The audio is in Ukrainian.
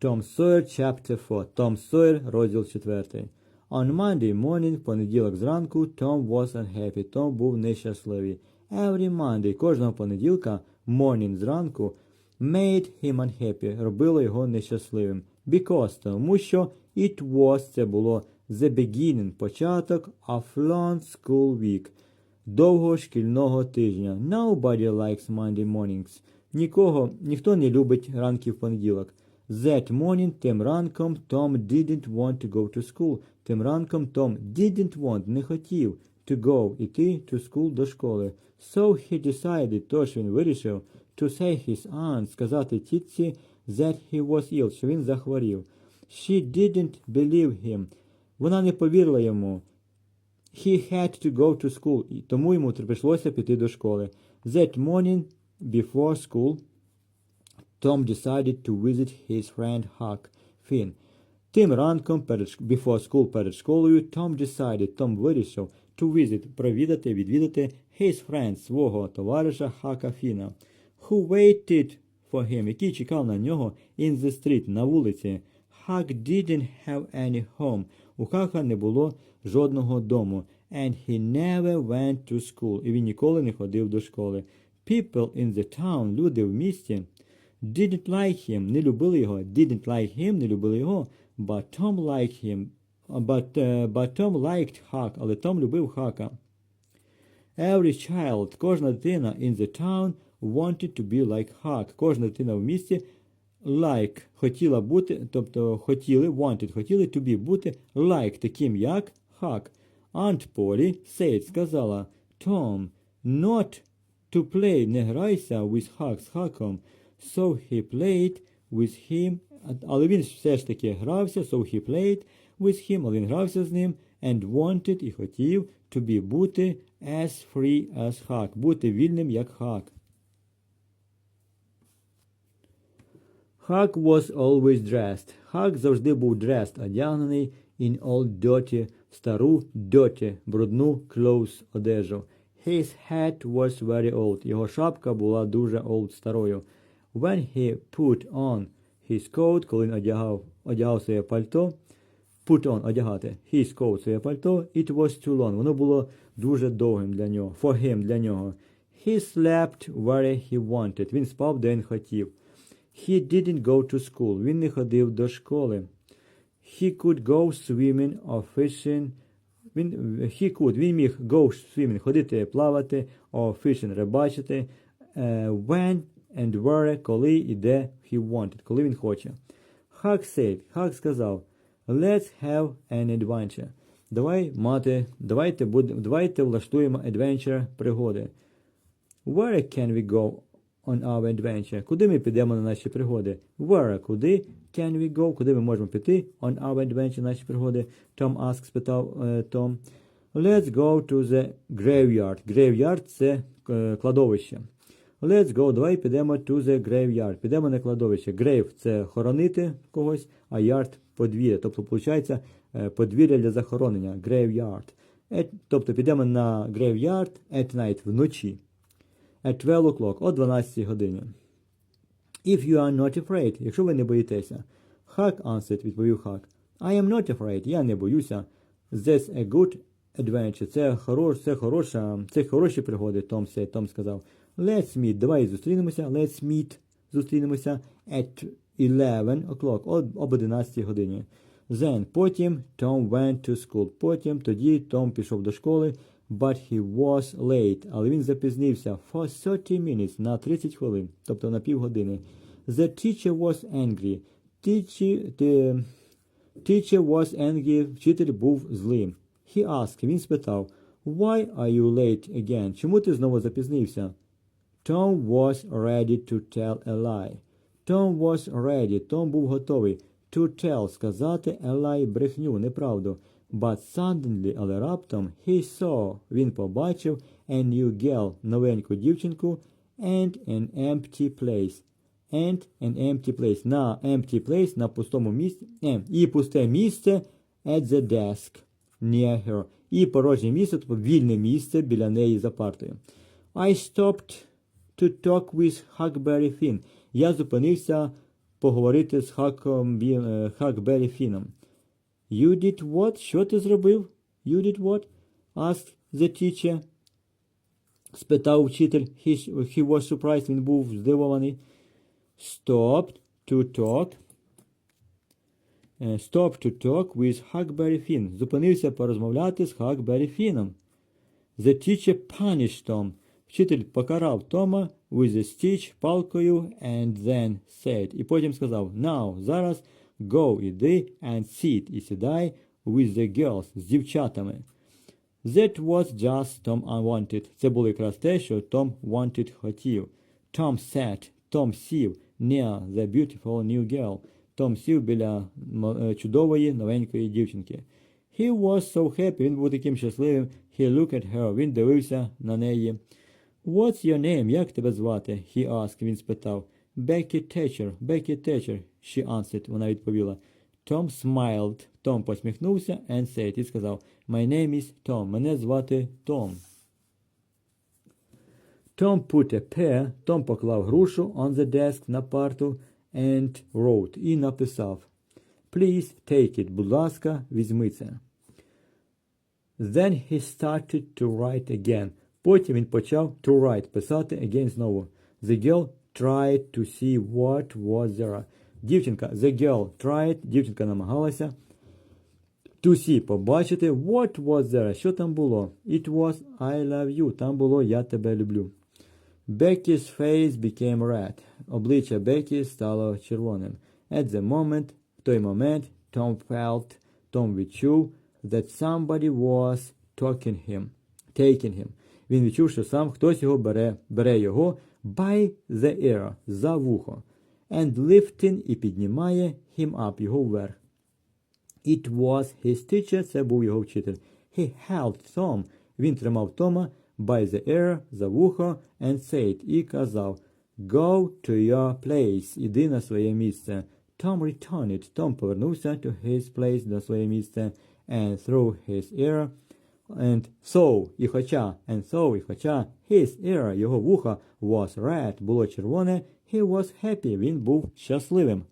Tom Sawyer, chapter 4. Том Сойер, розділ 4. On Monday morning, понеділок зранку, Tom was unhappy. Том був нещасливий. Every Monday, кожного понеділка, morning зранку, made him unhappy, робило його нещасливим. Because, тому що it was, the beginning, початок of long school week, довгого шкільного тижня. Nobody likes Monday mornings. Ніхто не любить ранки в понеділок. That morning, тим ранком, Tom didn't want to go to school. Тим ранком Том didn't want, не хотів to go, іти to school до школи. So he decided, тож він вирішив to say his aunt, сказати тітці that he was ill, що він захворів. She didn't believe him. Вона не повірила йому. He had to go to school, тому йому прийшлося піти до школи. That morning, before school, Tom decided to visit his friend Huck Finn. Тим ранком перед before school перед школою Tom decided, Том вирішив to visit, провідати, відвідати his friend, свого товариша Хака Фіна, who waited for him, який чекав на нього in the street, на вулиці. Huck didn't have any home. У Хака не було жодного дому. And he never went to school. І він ніколи не ходив до школи. People in the town, люди в місті, didn't like him, не любили його. Didn't like him, не любили його. But Tom liked him. But, е, but Tom liked Huck, але Том любив Хака. Every child, кожна дитина in the town wanted to be like Huck. Кожна дитина в місті like хотіла бути, тобто хотіли, wanted, хотіли to be, бути like, таким як Huck. Aunt Polly said, сказала, Tom, not to play, не грайся with Huck, з Хаком. So he played with him, але він все ж таки грався, so he played with him, але він грався з ним, and wanted, і хотів, to be, бути as free as Huck, бути вільним, як Хак. Huck was always dressed. Huck завжди був dressed, одягнений in old dirty, стару dirty, брудну clothes, одежу. His hat was very old. Його шапка була дуже old, старою. When he put on his coat, коли він одягав, одягав своє пальто, put on, одягати, his coat, своє пальто, it was too long. Воно було дуже довгим для нього, for him, для нього. He slept where he wanted. Він спав, де він хотів. He didn't go to school. Він не ходив до школи. He could go swimming or fishing. Він, he could, він міг go swimming, ходити плавати, or fishing, рибачити, е, when and where, коли і де he wanted, коли він хоче. Huck said, Huck сказав, let's have an adventure. Давай мати, давайте, буде, давайте влаштуємо adventure, пригоди. Where can we go on our adventure? Куди ми підемо на наші пригоди? Where, куди can we go? Куди ми можемо піти on our adventure, наші пригоди? Tom asked, спитав е, Том. Let's go to the graveyard. Graveyard – це е, кладовище. Let's go, давай підемо to the graveyard. Підемо на кладовище. Grave – це хоронити когось, а yard – подвір'я. Тобто, виходить, е, подвір'я для захоронення. Graveyard. At, тобто, підемо на graveyard at night, вночі. At 12 o'clock, о 12 годині. If you are not afraid, якщо ви не боїтеся. Huck answered, відповів Хак. I am not afraid, я не боюся. That's a good adventure. Це, хорош, це, хороша, це хороші пригоди, Том, said, Том сказав. Let's meet, давай зустрінемося. Let's meet, зустрінемося at 11 o'clock, об, об 11 годині. Then, потім Tom went to school. Потім, тоді Том пішов до школи, but he was late, але він запізнився for 30 minutes, на 30 хвилин, тобто на півгодини. The teacher was angry. Teacher, the teacher was angry, вчитель був злим. He asked, він спитав, Why are you late again? Чому ти знову запізнився? Tom was ready to tell a lie. Tom was ready, Том був готовий to tell, сказати a lie, брехню, неправду. But suddenly, але раптом, he saw, він побачив a new girl, новеньку дівчинку, and an empty place. And an empty place. На empty place, на пустому місці, е, і пусте місце at the desk near her. І порожнє місце, тобто вільне місце біля неї за партою. I stopped to talk with Huckberry Finn. Я зупинився поговорити з Хаком, е, Хакбері Фіном. You did what? Що ти зробив? You did what? asked the teacher. Спитав вчитель. He, he was surprised, він був здивований. Stopped to talk. Е, Stop to talk with Huckberry Finn. Зупинився порозмовляти з Huckberry Фіном. The teacher punished Tom. Вчитель покарав Тома with a stitch палкою and then said. І потім сказав, now, зараз, go, іди and sit, і сідай with the girls, з дівчатами. That was just Tom unwanted. Це було якраз те, що Том wanted хотів. Tom sat, Том сів near the beautiful new girl. Том сів біля м- е, чудової новенької дівчинки. He was so happy, він був таким щасливим. He looked at her, він дивився на неї. What's your name? Як тебе звати? He asked, він спитав. Becky Thatcher, Becky Thatcher, she answered, вона відповіла. Tom smiled. Том посміхнувся and said, і сказав, My name is Tom, мене звати Том. Tom put a pear, Том поклав грушу on the desk на парту and wrote, і написав, Please take it, будь ласка, візьми це. Then he started to write again. Потім він почав to write, писати again знову. The girl tried to see what was there. Дівчинка, the girl tried, дівчинка намагалася to see, побачити what was there, що там було. It was I love you, там було я тебе люблю. Becky's face became red. Обличчя Бекі стало червоним. At the moment, в той момент, Tom felt, Том відчув, that somebody was talking him, taking him. Він відчув, що сам хтось його бере, бере його by the ear, за вухо, and lifting і піднімає him up, його вверх. It was his teacher, це був його вчитель. He held Tom, він тримав Тома by the ear, за вухо, and said, і казав, Go to your place, іди на своє місце. Tom returned, Том повернувся to his place, до своє місце, and through his ear, and so, і хоча, and so, і хоча, his ear, його вухо, was red, було червоне, he was happy, він був щасливим.